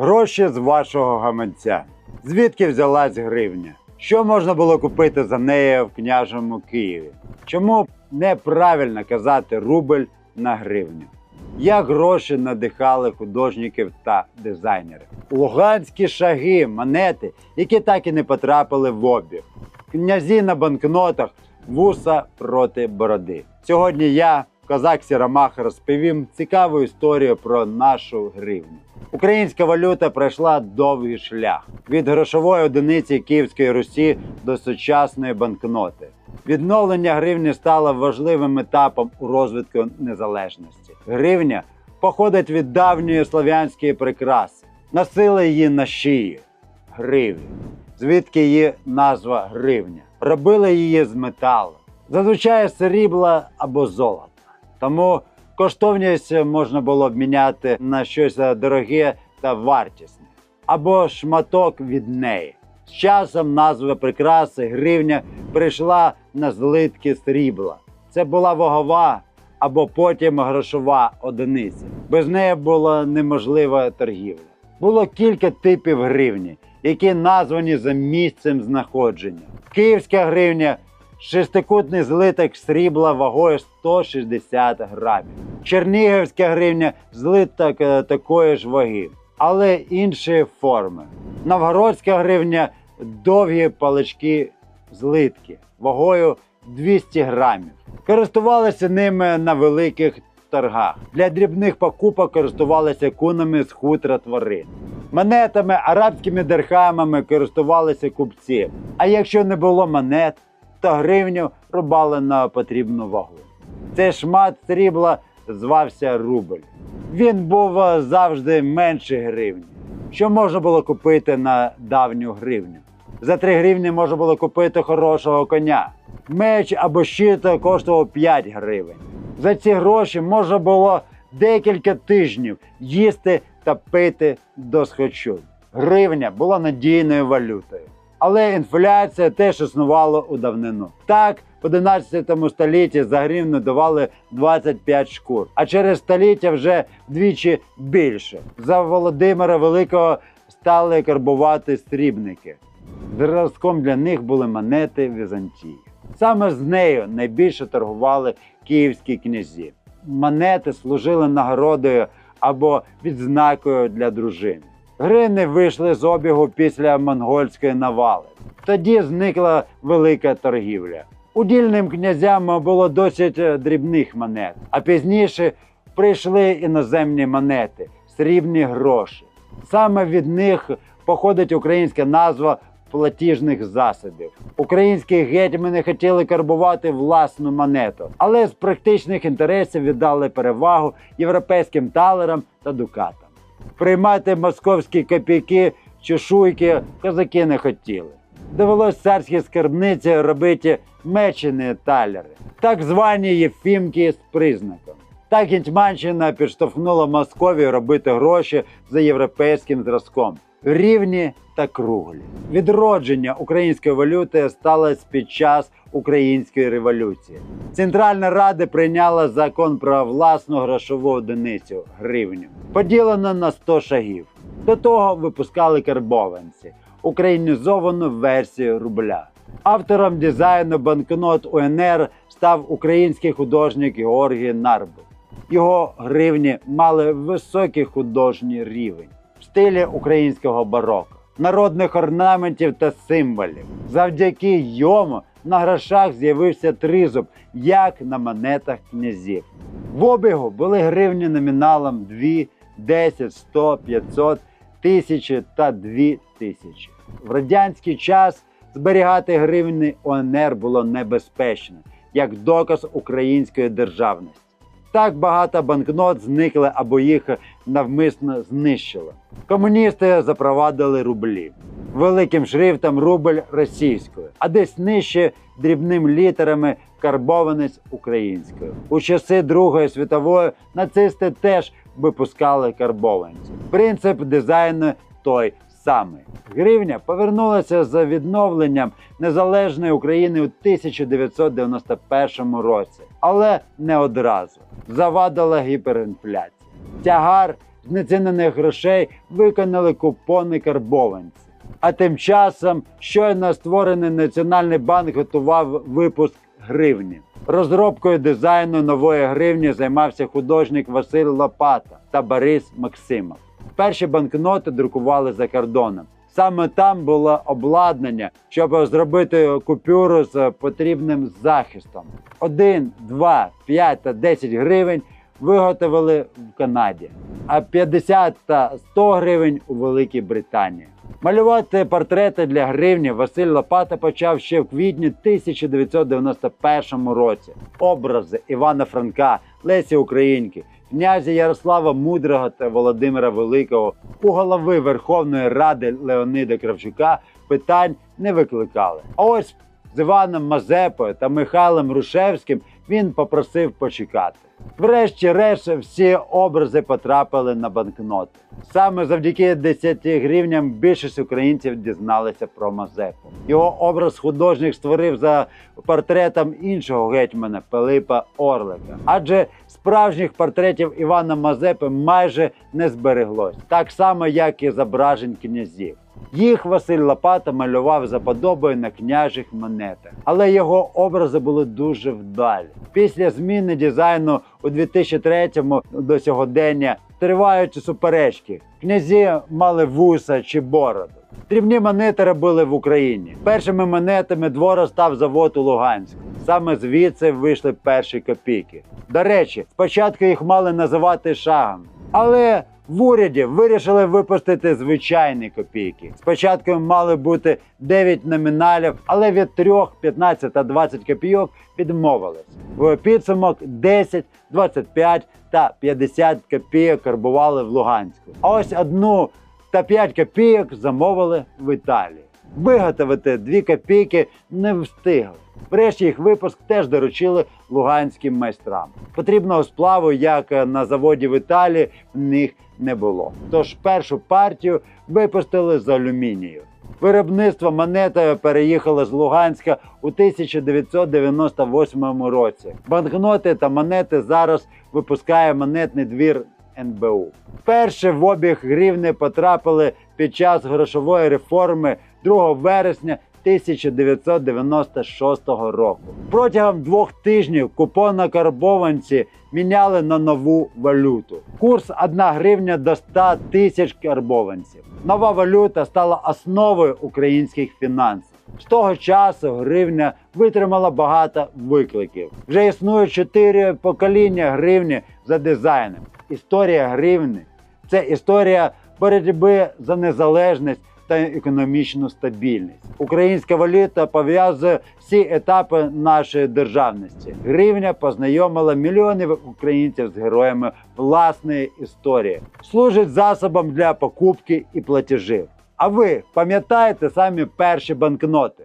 Гроші з вашого гаманця. Звідки взялась гривня? Що можна було купити за неї в княжому Києві? Чому неправильно казати рубль на гривню? Як гроші надихали художників та дизайнерів? Луганські шаги, монети, які так і не потрапили в обіг. Князі на банкнотах, вуса проти бороди. Сьогодні я, козак Сіромах, розповім цікаву історію про нашу гривню. Українська валюта пройшла довгий шлях від грошової одиниці Київської Русі до сучасної банкноти. Відновлення гривні стало важливим етапом у розвитку незалежності. Гривня походить від давньої слов'янської прикраси. Носили її на шиї гривні, звідки її назва гривня. Робили її з металу, зазвичай срібла або золота. Тому коштовність можна було обміняти на щось дороге та вартісне, або шматок від неї. З часом назва прикраси гривня прийшла на злитки срібла. Це була вагова або потім грошова одиниця. Без неї була неможлива торгівля. Було кілька типів гривні, які названі за місцем знаходження. Київська гривня шестикутний злиток срібла вагою 160 грамів. Чернігівська гривня злиток е, такої ж ваги, але іншої форми. Новгородська гривня довгі палички злитки вагою 200 грамів. Користувалися ними на великих торгах. Для дрібних покупок користувалися кунами з хутра тварин. Монетами, арабськими дирхамами користувалися купці. А якщо не було монет, то гривню рубали на потрібну вагу. Цей шмат срібла звався рубль. Він був е, завжди менше гривні. Що можна було купити на давню гривню? За 3 гривні можна було купити хорошого коня. Меч або щит коштував 5 гривень. За ці гроші можна було декілька тижнів їсти та пити до схочу. Гривня була надійною валютою. Але інфляція теж існувала у давнину. Так, в 11 столітті за гривню давали 25 шкур, а через століття вже вдвічі більше. За Володимира Великого стали карбувати срібники. Зразком для них були монети Візантії. Саме з нею найбільше торгували київські князі. Монети служили нагородою або відзнакою для дружини. Грини вийшли з обігу після монгольської навали. Тоді зникла велика торгівля. Удільним князям було досить е, дрібних монет, а пізніше прийшли іноземні монети, срібні гроші. Саме від них походить українська назва платіжних засобів. Українські гетьмани хотіли карбувати власну монету, але з практичних інтересів віддали перевагу європейським талерам та дукатам. Приймати московські копійки чи шуйки козаки не хотіли. Довелось царські скарбниці робити мечені талери, так звані єфімки з признаком. Так Гетьманщина підштовхнула Московію робити гроші за європейським зразком рівні та круглі. Відродження української валюти сталося під час української революції. Центральна Рада прийняла закон про власну грошову одиницю гривню, поділено на 100 шагів. До того випускали карбованці, українізовану версію рубля. Автором дизайну банкнот УНР став український художник Георгій Нарбут. Його гривні мали високий художній рівень в стилі українського бароко, народних орнаментів та символів. Завдяки йому на грошах з'явився тризуб, як на монетах князів. В обігу були гривні номіналом 2, 10, 100, 500, тисячі та 2 тисячі. В радянський час зберігати гривні ОНР було небезпечно, як доказ української державності. Так багато банкнот зникли або їх навмисно знищили. Комуністи запровадили рублі великим шрифтом рубль російською, а десь нижче дрібним літерами карбованець українською. У часи Другої світової нацисти теж випускали карбованці. Принцип дизайну той самий. Гривня повернулася за відновленням незалежної України у 1991 році, але не одразу. Завадила гіперінфляція. Тягар знецінених грошей виконали купони карбованці. А тим часом щойно створений Національний банк готував випуск гривні. Розробкою дизайну нової гривні займався художник Василь Лопата та Борис Максимов. Перші банкноти друкували за кордоном. Саме там було обладнання, щоб зробити купюру з потрібним захистом. 1, 2, 5 та 10 гривень виготовили в Канаді, а 50 та 100 гривень у Великій Британії. Малювати портрети для гривні Василь Лопата почав ще в квітні 1991 році. Образи Івана Франка, Лесі Українки, князя Ярослава Мудрого та Володимира Великого у голови Верховної Ради Леонида Кравчука питань не викликали. А ось з Іваном Мазепою та Михайлом Рушевським він попросив почекати. Врешті-решт всі образи потрапили на банкноти. Саме завдяки 10 гривням більшість українців дізналися про Мазепу. Його образ художник створив за портретом іншого гетьмана Пилипа Орлика. Адже справжніх портретів Івана Мазепи майже не збереглось, так само як і зображень князів. Їх Василь Лопата малював за подобою на княжих монетах, але його образи були дуже вдалі. Після зміни дизайну у 2003-му до сьогодення тривають суперечки. Князі мали вуса чи бороду. Дрібні монети робили в Україні. Першими монетами двора став завод у Луганську. Саме звідси вийшли перші копійки. До речі, спочатку їх мали називати шагами, але в уряді вирішили випустити звичайні копійки. Спочатку мали бути 9 номіналів, але від 3, 15 та 20 копійок відмовились. В підсумок 10, 25 та 50 копійок карбували в Луганську. А ось одну та 5 копійок замовили в Італії. Виготовити 2 копійки не встигли. Врешті їх випуск теж доручили луганським майстрам. Потрібного сплаву, як на заводі в Італії, в них не було. Тож першу партію випустили з алюмінію. Виробництво монети переїхало з Луганська у 1998 році. Банкноти та монети зараз випускає монетний двір НБУ. Перші в обіг гривни потрапили під час грошової реформи 2 вересня 1996 року. Протягом двох тижнів купон на карбованці міняли на нову валюту. Курс 1 гривня до 100 тисяч карбованців. Нова валюта стала основою українських фінансів. З того часу гривня витримала багато викликів. Вже існує чотири покоління гривні за дизайном. Історія гривні це історія боротьби за незалежність та економічну стабільність. Українська валюта пов'язує всі етапи нашої державності. Гривня познайомила мільйонів українців з героями власної історії, служить засобом для покупки і платежів. А ви пам'ятаєте самі перші банкноти?